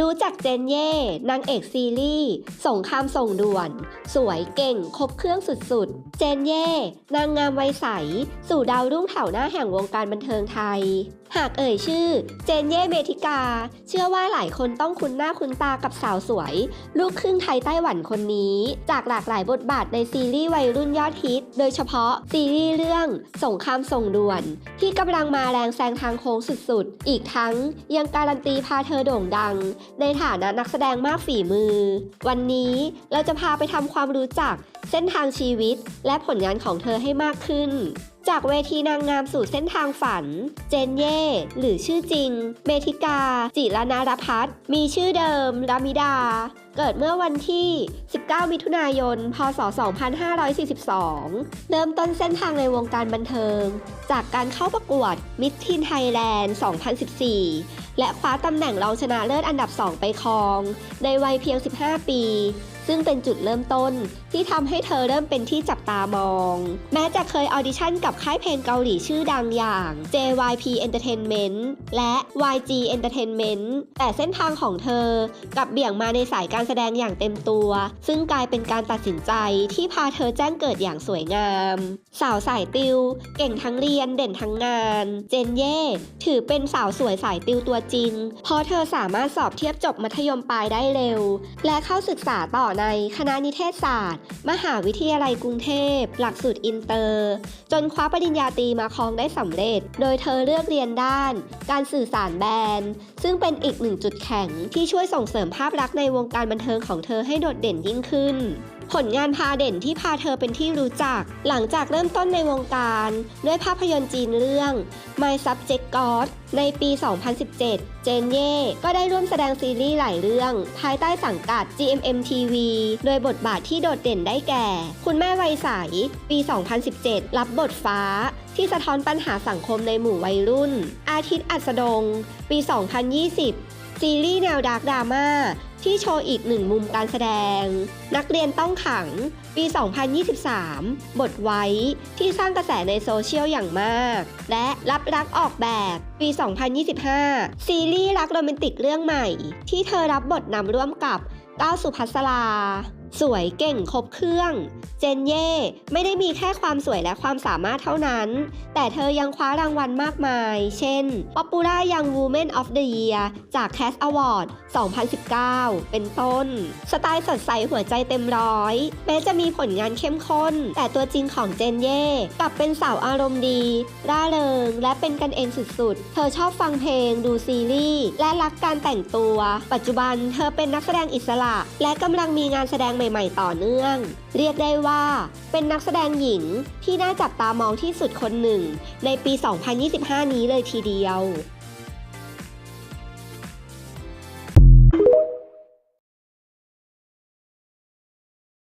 รู้จักเจนเย่นางเอกซีรีส์ส่งคำส่งด่วน สวยเก่งครบเครื่องสุดๆ เจนเย่นางงามวัยใส สู่ดาวรุ่งแถวหน้าแห่งวงการบันเทิงไทย หากเอ่ยชื่อ เจนเย่เมธิกา เชื่อว่าหลายคนต้องคุ้นหน้าคุ้นตากับสาวสวย ลูกครึ่งไทยไต้หวันคนนี้ จากหลากหลายบทบาทในซีรีส์วัยรุ่นยอดฮิต โดยเฉพาะซีรีส์เรื่องสงครามส่งด่วน ที่กำลังมาแรงแซงทางโค้งสุดๆ อีกทั้งยังการันตีพาเธอโด่งดัง ในฐานะนักแสดงมากฝีมือ วันนี้เราจะพาไปทำความรู้จักเส้นทางชีวิต และผลงานของเธอให้มากขึ้น จากเวทีนางงามสู่เส้นทางฝัน เจนเย่ หรือชื่อจริง เมธิกา จิรนารพัฒน์มีชื่อเดิม รามิดาเกิดเมื่อวันที่ 19 มิถุนายน พศ 2542 เริ่มต้นเส้นทางในวงการบันเทิง จากการเข้าประกวดมิ s ทินไทยแลนด์2014 และคว้าตำแหน่งรองชนะเลิศอันดับ 2 ไปครอง ในวัยเพียง 15 ปี ซึ่งเป็นจุดเริ่มต้นที่ทำให้เธอเริ่มเป็นที่จับตามอง แม้จะเคยออดิชั่นกับค่ายเพลงเกาหลีชื่อดังอย่าง JYP Entertainment และ YG Entertainment แต่เส้นทางของเธอกลับเบี่ยงมาในสายการแสดงอย่างเต็มตัว ซึ่งกลายเป็นการตัดสินใจที่พาเธอแจ้งเกิดอย่างสวยงาม สาวสายติว เก่งทั้งเรียนเด่นทั้งงาน เจนเย่ถือเป็นสาวสวยสายติวตัวจริง เพราะเธอสามารถสอบเทียบจบมัธยมปลายได้เร็ว และเข้าศึกษาต่อในคณะนิเทศศาสตร์ มหาวิทยาลัยกรุงเทพ หลักสูตรอินเตอร์ จนคว้าปริญญาตรีมาครองได้สำเร็จ โดยเธอเลือกเรียนด้าน การสื่อสารแบรนด์ ซึ่งเป็นอีกหนึ่งจุดแข็งที่ช่วยส่งเสริมภาพลักษณ์ในวงการบันเทิงของเธอให้โดดเด่นยิ่งขึ้น ผลงานพาเด่นที่พาเธอเป็นที่รู้จัก หลังจากเริ่มต้นในวงการ ด้วยภาพยนตร์จีนเรื่อง My Subject God ในปี 2017 เจนเย่ก็ได้ร่วมแสดงซีรีส์หลายเรื่อง ภายใต้สังกัด GMM TV โดยบทบาทที่โดดเด่นได้แก่ คุณแม่วัยใส ปี 2017 รับบทฟ้า ที่สะท้อนปัญหาสังคมในหมู่วัยรุ่น อาทิตย์อัสดง ปี 2020 ซีรีส์แนวดาร์กดราม่า ที่โชว์อีกหนึ่งมุมการแสดง นักเรียนต้องขัง ปี 2023 บทไว้ ที่สร้างกระแสในโซเชียลอย่างมาก และรับรักออกแบบ ปี 2025 ซีรีส์รักโรแมนติกเรื่องใหม่ ที่เธอรับบทนำร่วมกับก้าวสุภัสรา สวยเก่งครบเครื่อง เจนเย่ไม่ได้มีแค่ความสวยและความสามารถเท่านั้น แต่เธอยังคว้ารางวัลมากมาย เช่น Popula Young Woman of the Year จาก Cast Award 2019 เป็นต้น สไตล์สดใสหัวใจเต็มร้อย แม้จะมีผลงานเข้มข้น แต่ตัวจริงของเจนเย่กลับเป็นสาวอารมณ์ดี ร่าเริง และเป็นกันเองสุดๆ เธอชอบฟังเพลง ดูซีรีส์ และรักการแต่งตัว ปัจจุบันเธอเป็นนักแสดงอิสระ และกำลังมีงานแสดงใหม่ๆต่อเนื่อง เรียกได้ว่าเป็นนักแสดงหญิงที่น่าจับตามองที่สุดคนหนึ่ง ในปี 2025 นี้เลยทีเดียว